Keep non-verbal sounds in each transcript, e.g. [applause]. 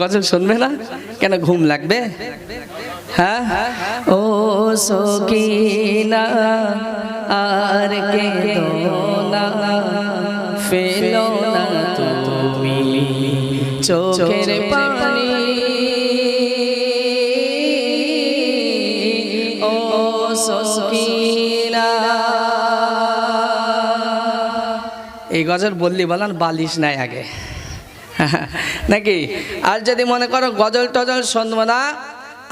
গজল শুনবে না? কেন ঘুম লাগবে? হ্যাঁ? ও সকিনা আর কে না ফেলো না তুমি চোখের পানি। ও সকিনা। এই গজল বললি বলান বালিশ নাই আগে। [laughs] নাকি? আর যদি মনে করো গজল টজল শুনব না,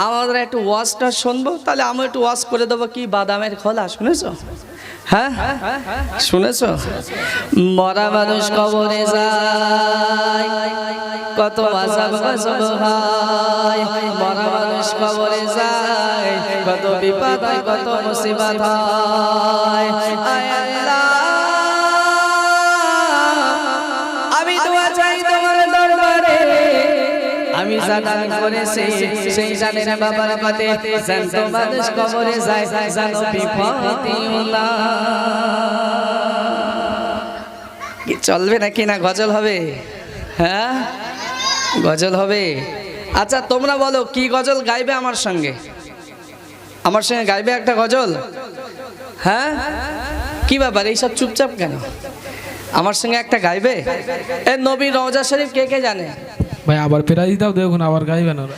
আমাদের একটু ওয়াশটা শুনব, তাহলে আমি একটু ওয়াশ করে দেবো কি বাদামের খোলা, শুনেছো? হ্যাঁ? শুনেছো? মরা মানুষ কবরে যায়, কত মরা মানুষ কবরে যায়, কত বিপদ হয়, কত মুসিবত হয়। আমি জানান করেছি সেই জানেন বাবার পাতে জানতো মানুষ কবরে যায় জানো বিপতিউল্লাহ কি চলবে নাকি না? গজল হবে? হ্যাঁ? গজল হবে? আচ্ছা তোমরা বলো কি গজল গাইবে আমার সঙ্গে? আমার সঙ্গে গাইবে একটা গজল? হ্যাঁ? কি ব্যাপার এইসব চুপচাপ কেন? আমার সঙ্গে একটা গাইবে? এ নবী রওজা শরীফ কে কে জানে? ভাই, আবার প্রাইজ দাও, দেখুন আবার গাইবে না ওরা।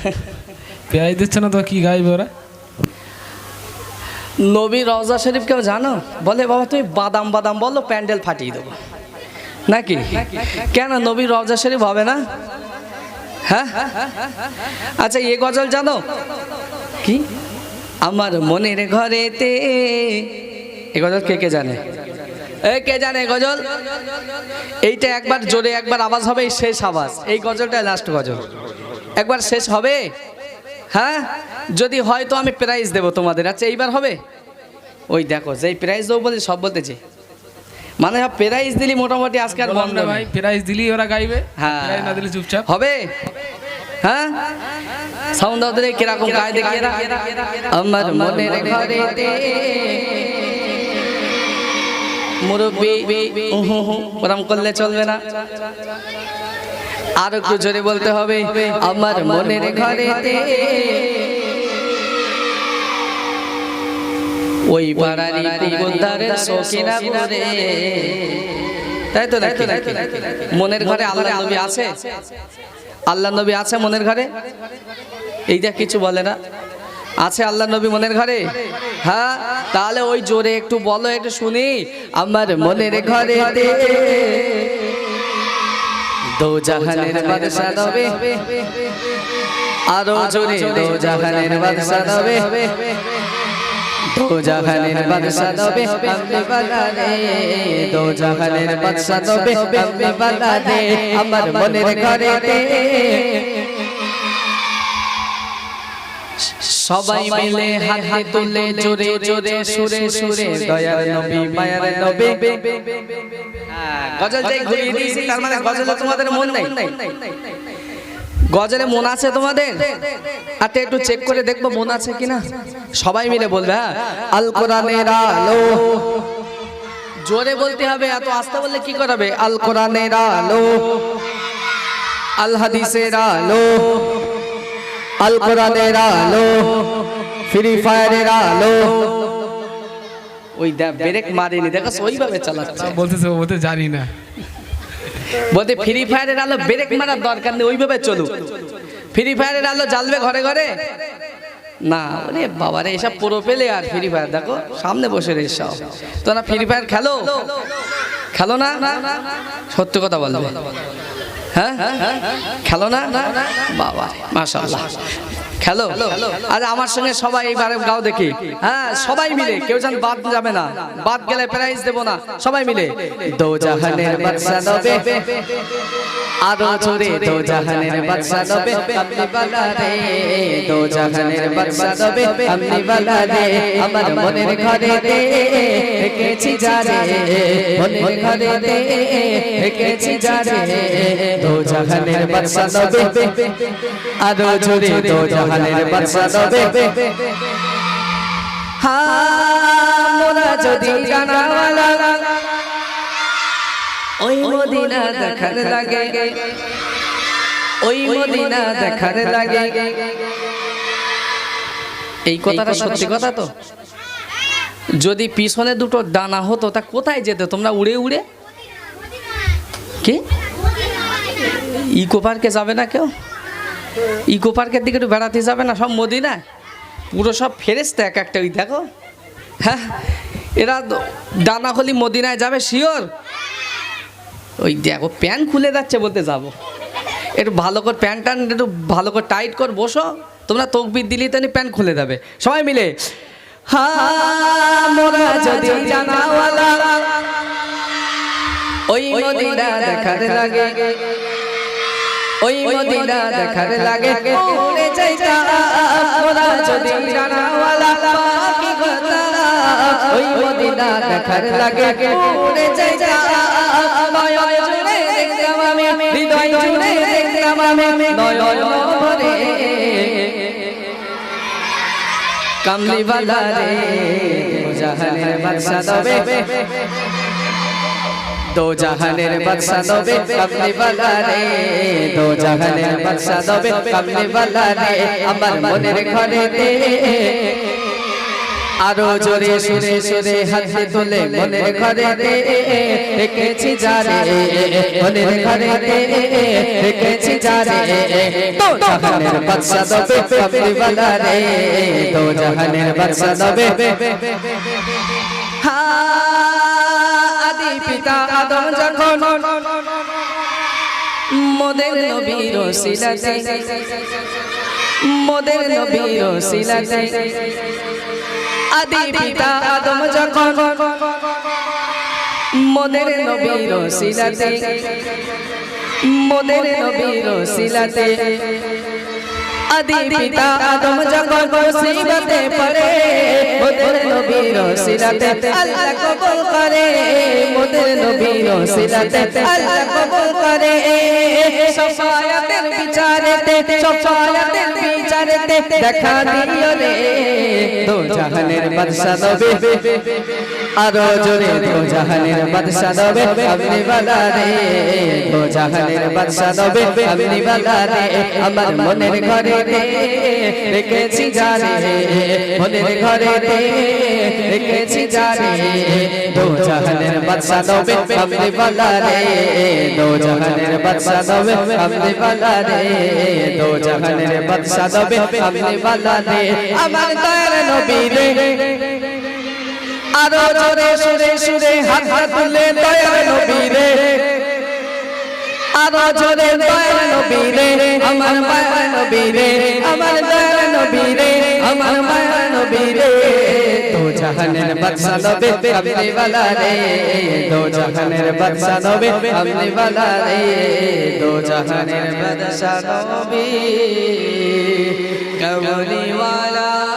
প্রাইজ দিচ্ছে না তো কি গাইবে ওরা? নবী রওজা শরীফ কেউ জানো? বলে, বাবা, তুমি বাদাম বাদাম বলো, প্যান্ডেল ফাটিয়ে দেবো। নাকি? কেন নবী রওজা শরীফ হবে না? হ্যাঁ? আচ্ছা এ গজল জানো? কি? আমার মনের ঘরেতে, এ গজল কে কে জানে? কে জানে গজল এইটা একবার জোরে একবার আওয়াজ হবে শেষ আওয়াজ এই গজলটা লাস্ট গজল একবার শেষ হবে হ্যাঁ যদি হয় তো আমি প্রাইজ দেবো তোমাদের আচ্ছা এইবার হবে ওই দেখো যেই প্রাইজ দেবো বলে সব বলতেছে মানে প্রাইজ দিলি মোটামুটি আজকে আর বন্ধ ভাই প্রাইজ দিলেই ওরা গাইবে হ্যাঁ। না দিলে চুপচাপ হবে হ্যাঁ সাউন্ড ওদের কীরকম গায়ে দেখি আমার মনের ঘরেতে মুরব্বি ওরম করলে চলবে না। আর একটু জোরে বলতে হবে, আমার মনের ঘরে ওই পাড়ারি কুবুদ্দারের শৌখিনা করে তাই তো নাকি? মনের ঘরে আল্লাহ নবী আছে? আল্লাহ নবী আছে মনের ঘরে? এইটা কিছু বলে না। আছে আল্লাহ নবী মনের ঘরে? হ্যাঁ? তাহলে ওই জোরে একটু বলো, একটু শুনি। আমার মনের ঘরে আরও জোরে আমার মনের ঘরে সবাই মিলে হাতে তুলে জোরে জোরে সুরে সুরে দয়ার নবী মায়ার নবী। গজল যাই ঘুরিয়ে দিয়েছি তার মানে গজলে তোমাদের মন নেই। গজলে মন আছে তোমাদের? আচ্ছা একটু চেক করে দেখব মন আছে কিনা। সবাই মিলে বলবে হ্যাঁ। আল কোরআনের আলো। জোরে বলতে হবে এত আস্তে বললে কি করাবে? আল কোরআনের আলো। আল হাদিসের আলো। আল কোরআনের আলো ফ্রি ফায়ারের আলো। ওই ব্রেক মারিনি দেখো ওইভাবে চালাচ্ছে। বলতেছে ও বলতে জানি না। বলতে ফ্রি ফায়ারের আলো ব্রেক মারার দরকার নেই ওইভাবে চলুক। ফ্রি ফায়ারের আলো জ্বালবে ঘরে ঘরে? না ওরে বাবারে এসব পুরো পেলে আর ফ্রি ফায়ার দেখো সামনে বসে রে সব। তোরা ফ্রি ফায়ার খেলো? খেলো না? সত্য কথা বলবে। হ্যাঁ? খেলো না? বাবা, মাশাআল্লাহ। খেলো? আর আমার সঙ্গে সবাই এইবারে গাও দেখি। হ্যাঁ সবাই মিলে। কেউ যেন বাদ যাবে না। বাদ গেলে প্রাইজ দেবো না। সবাই মিলে। দো জাহানের আরও জোরে দো জাহানের বাদশা নবে আপনি বালা রে দো জাহানের বাদশা নবে আপনি বালা রে আমার মনের ঘরে তে এঁকেছি যারে মনের ঘরে তে এঁকেছি যারে দো জাহানের বাদশা নবে আরও জোরে দো জাহানের বাদশা নবে। হ্যাঁ মোরা যদি জানাওয়ালা ওই মদিনা দেখার লাগে। ওই মদিনা দেখার লাগে। এই কথাটা সত্যি কথা তো? যদি পিছনে দুটো ডানা হতো তা কোথায় যেতে? তোমরা উড়ে উড়ে? কি? ইকো পার্কে যাবে না কেউ? ইকো পার্কের দিকে একটু বেড়াতে যাবে না সব মদিনায়? পুরো সব ফেরেস্তে এক একটা ওই দেখো। হ্যাঁ? এরা ডানা হলি মদিনায় যাবে শিওর? ওই দেখো প্যান্ট খুলে যাচ্ছে বলতে যাব। একটু ভালো করে প্যান্ট টান একটু ভালো করে টাইট করে বসো। তোমরা তকবির দিলি তেমনি প্যান্ট খুলে দেবে সবাই মিলে ওই মদিনা দেখার লাগে। ওই মদিনা দেখার লাগে। উড়ে যাইতা মোরা যদি জানাওয়ালা পাখি কথা। ওই মদিনা দেখার লাগে। উড়ে যাইতা নয়ন জুড়ে দেখতাম আমি হৃদয় জুড়ে দেখতাম আমি নয়ন ভরে কামলিওয়ালা রে জাহানের বাদশা দবে দো জাহানের বাদশা দবে কামলিওয়ালা রে দো জাহানের বাদশা দবে কামলিওয়ালা রে, আমার মনের ঘরে দে আরও জোরে সুরে সুরে হাতে তুলে মনের ঘরে রেখেছি যারে মনের ঘরে রেখেছি যারে তো জাহানের বাদশা দবে কামলিওয়ালা রে তো জাহানের বাদশা দবে হা আদি পিতা আদম যখন মোদের নবীর মোদের নবীর আদি পিতা আদম যখন মোদের নবীর শিলাতে মোদের নবীর শিলাতে আদি পিতা আদম যখন মুসিবতে পড়ে, মোদের নবীর সিরাতে আল্লাহ কবুল করে, মোদের নবীর সিরাতে আল্লাহ কবুল করে। সফায়াতের বিচারেতে সফায়াতের বিচারেতে দেখা দিও রে, দো জাহানের বাদশা নবী। আরও জোরে দো জাহানের বাদশা নবে আপনি বালা রে দো জাহানের বাদশা নবে আপনি বালা রে আমার মনের ঘরে রে রেখেছি জারে মনের ঘরে রে রেখেছি জারে দো জাহানের বাদশা নবে আপনি বালা রে দো জাহানের বাদশা নবে আপনি বালা রে দো জাহানের বাদশা নবে আপনি বালা রে আমার দয়ার নবী রে আরো জোরে সুরে সুরে হাত হাত তুলে দয়ার নবী রে আরো জোরে দয়ার নবী রে আমার মায়ের নবী রে আমার দয়ার নবী রে আমার মায়ের নবী রে তো জাহানের বাদশা নবে কামলি वाला রে তো জাহানের বাদশা নবে কামলি वाला রে তো জাহানের বাদশা নবী কামলি वाला